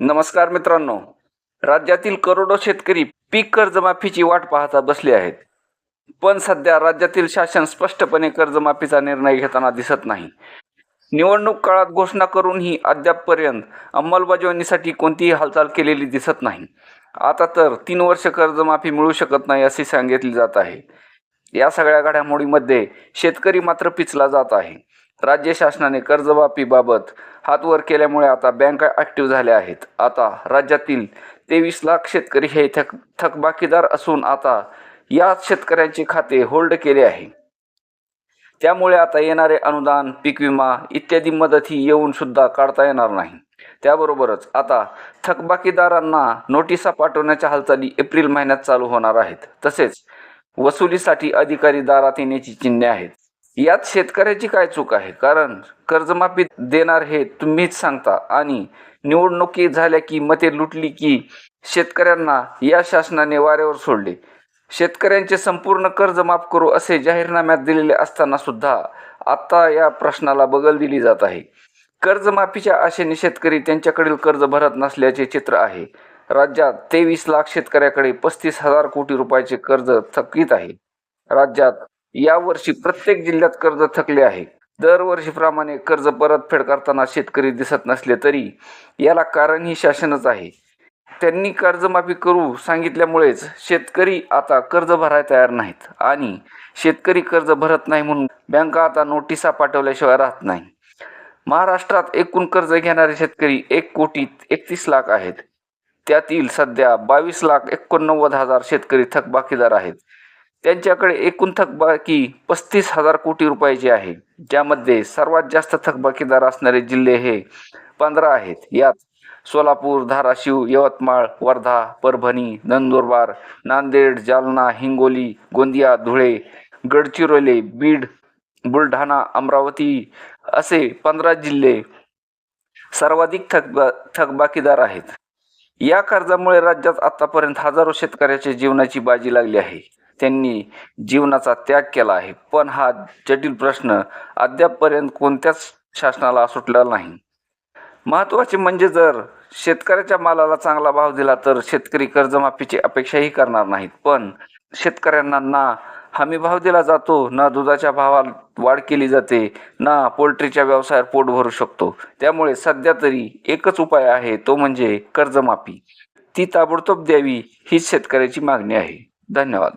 नमस्कार मित्रांनो. राज्यातील करोडो शेतकरी पीक कर्जमाफीची वाट पाहता बसले आहेत. पण सध्या राज्यातील शासन स्पष्टपणे कर्जमाफीचा निर्णय घेताना दिसत नाही. निवडणूक काळात घोषणा करूनही अद्यापपर्यंत अंमलबजावणीसाठी कोणतीही हालचाल केलेली दिसत नाही. आता तर तीन वर्ष कर्जमाफी मिळू शकत नाही असे सांगितले जात आहे. या सगळ्या घडामोडीमध्ये शेतकरी मात्र पिचला जात आहे. राज्य शासनाने कर्जमाफीबाबत हात वर केल्यामुळे आता बँका ॲक्टिव्ह झाल्या आहेत. आता राज्यातील तेवीस लाख शेतकरी हे थक थकबाकीदार असून आता या शेतकऱ्यांचे खाते होल्ड केले आहे. त्यामुळे आता येणारे अनुदान पीक विमा इत्यादी मदतही येऊन सुद्धा काढता येणार नाही. त्याबरोबरच आता थकबाकीदारांना नोटिसा पाठवण्याच्या हालचाली एप्रिल महिन्यात चालू होणार आहेत. तसेच वसुलीसाठी अधिकारी दारात येण्याची चिन्हे आहेत. यात शेतकऱ्याची काय चूक आहे? कारण कर्जमाफी देणार हे तुम्हीच सांगता आणि निवडणुकी झाल्या की मते लुटली की शेतकऱ्यांना या शासनाने वाऱ्यावर सोडले. शेतकऱ्यांचे संपूर्ण कर्ज माफ करू असे जाहीरनाम्यात दिलेले असताना सुद्धा आता या प्रश्नाला बगल दिली जात आहे. कर्जमाफीच्या आशेने शेतकरी त्यांच्याकडील कर्ज भरत नसल्याचे चित्र आहे. राज्यात तेवीस लाख शेतकऱ्याकडे पस्तीस हजार कोटी रुपयाचे कर्ज थकीत आहे. राज्यात यावर्षी प्रत्येक जिल्ह्यात कर्ज थकले आहे. दरवर्षीप्रमाणे कर्ज परतफेड करताना शेतकरी दिसत नसले तरी याला कारण ही शासनच आहे. त्यांनी कर्जमाफी करू सांगितल्यामुळेच शेतकरी आता कर्ज भरायला तयार नाहीत आणि शेतकरी कर्ज भरत नाही म्हणून बँका आता नोटिसा पाठवल्याशिवाय राहत नाही. महाराष्ट्रात एकूण कर्ज घेणारे शेतकरी एक कोटी एकतीस लाख आहेत. त्यातील सध्या बावीस लाख एकोणनव्वद हजार शेतकरी थकबाकीदार आहेत. त्यांच्याकडे एकूण थकबाकी पस्तीस हजार कोटी रुपयाची आहे. ज्यामध्ये सर्वात जास्त थकबाकीदार असणारे जिल्हे हे पंधरा आहेत. यात सोलापूर धाराशिव यवतमाळ वर्धा परभणी नंदुरबार नांदेड जालना हिंगोली गोंदिया धुळे गडचिरोली बीड बुलढाणा अमरावती असे पंधरा जिल्हे सर्वाधिक थकबा थकबाकीदार आहेत. या कर्जामुळे राज्यात आतापर्यंत हजारो शेतकऱ्याच्या जीवनाची बाजी लागली आहे. त्यांनी जीवनाचा त्याग केला आहे. पण हा जटिल प्रश्न अद्यापपर्यंत कोणत्याच शासनाला सुटला नाही. महत्त्वाचे म्हणजे जर शेतकऱ्याच्या मालाला चांगला भाव दिला तर शेतकरी कर्जमाफीची अपेक्षाही करणार नाहीत. पण शेतकऱ्यांना ना हमी भाव दिला जातो ना दुधाच्या भावात वाढ केली जाते ना पोल्ट्रीच्या व्यवसायात पोट भरू शकतो. त्यामुळे सध्या तरी एकच उपाय आहे तो म्हणजे कर्जमाफी. ती ताबडतोब द्यावी हीच शेतकऱ्याची मागणी आहे. धन्यवाद.